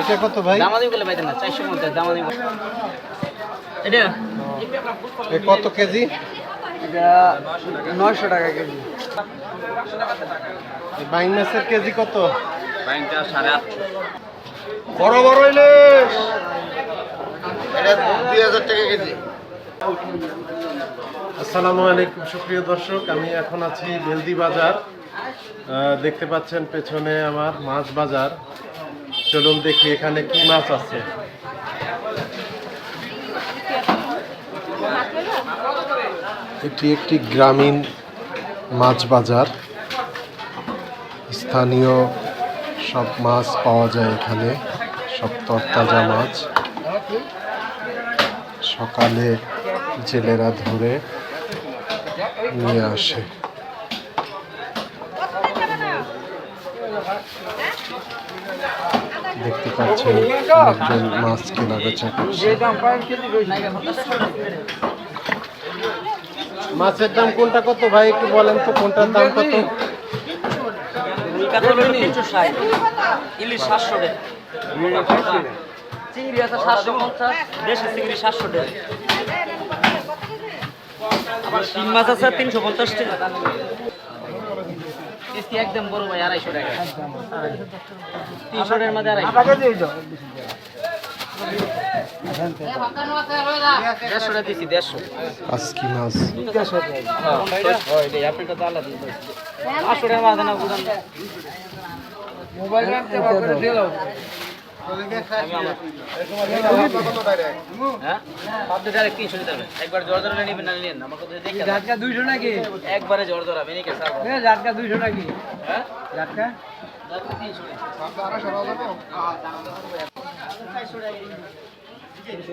এটা কত ভাই? দামাদি বলে পাইতেন না চারশো পঞ্চাশ দামাদি এটা? এ কত কেজি? এটা নয়শো টাকা কেজি। বাইং মাছের কেজি কত? বড় বড় ইলিশ এটা দুই হাজার টাকা কেজি। আসসালামু আলাইকুম সুপ্রিয় দর্শক। আমি এখন আছি বেলদি বাজার। দেখতে পাচ্ছেন পেছনে আমার মাছ বাজার। চলুন দেখি এখানে কি মাছ আছে। এটি একটি গ্রামীণ মাছ বাজার। স্থানীয় সব মাছ পাওয়া যায় এখানে, সব তরতাজা মাছ। সকালে জেলেরা ধরে নিয়ে আসে। দেখতে পাচ্ছেন একজন মাছ কেনা করছে। মাছের দাম কোনটা কত ভাই একটু বলেন তো কোনটার দাম কত? ষাট ইলিশ সাতশো চিংড়ি আছে সাতশো পঞ্চাশ দেশি চিংড়ি সাতশো টাকা আবার তিন মাছ আছে তিনশো পঞ্চাশ টাকা কেসি একদম বড় ভাই আড়াইশো টাকা। তিনশো টাকার মধ্যে আড়াইশো দেড়শো টাকা। দিচ্ছি দেড়শো। আজকি মাছ। আপনারটা তো আলাদা পাঁচশো টাকা মাছ না মোবাইল একবার জ্বর ধরে নেবেন না নিন আমার কথা দেখে জাটকা দুইশো নাকি জাটকা তিনশো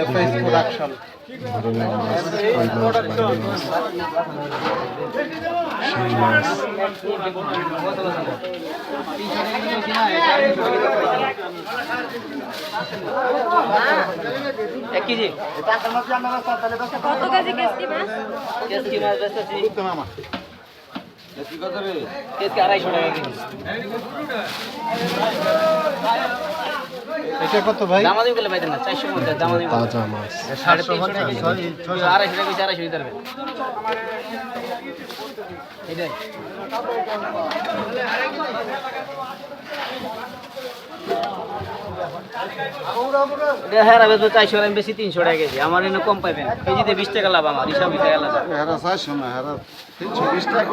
এফএস প্রোডাকশন এক কেজি। কত কেজি কেসকি মাছ? কেসকি মাছ বেচতেছি। মামা। কি কথা রে কেসকি আড়াইশো টাকা কেজি। এটা কত ভাই? দামাদি বলে পাইতেন না চারশো পঞ্চাশ দামাদি তাজা মাছ। সাড়ে তিনশো টাকা কেজি। আড়াইশো টাকা কেজি আড়াইশো দিতে পারবেন এটাই। এটা হ্যাঁ বেচবো চারশো আমি বেশি তিনশো টাকা কেজি। আমার এনে কম পাইবেন। কেজিতে বিশ টাকা লাভ আমার হিসাব হিসাবে আলাদা। হেরা চারশো না হেরা তিনশো বিশ টাকা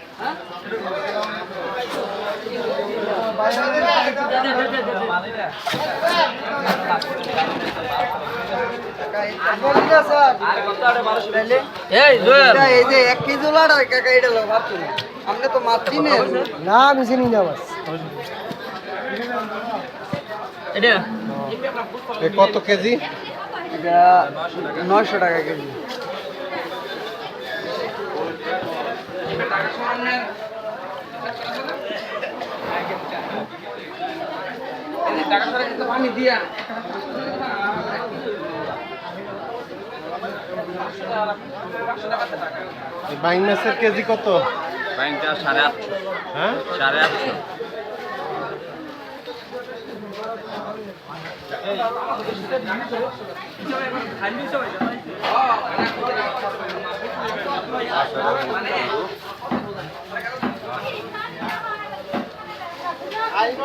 আপনি তো না আমি চিনি না বাস এটা? এ কত কেজি? নয়শো টাকা কেজি পানি দিয়া এই বাইং মাছের কেজি কত? ব্যাংকটা সাড়ে আটশো। হ্যাঁ? সাড়ে আটশো।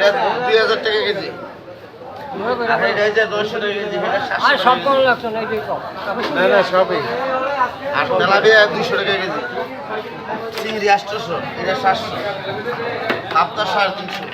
এটা সব টাকা কেজি। না না সবই। আর তেলাপিয়া দুইশো টাকা কেজি। চিংড়ি আটশোশো এটা সাতশো। আপনার সাড়ে তিনশো।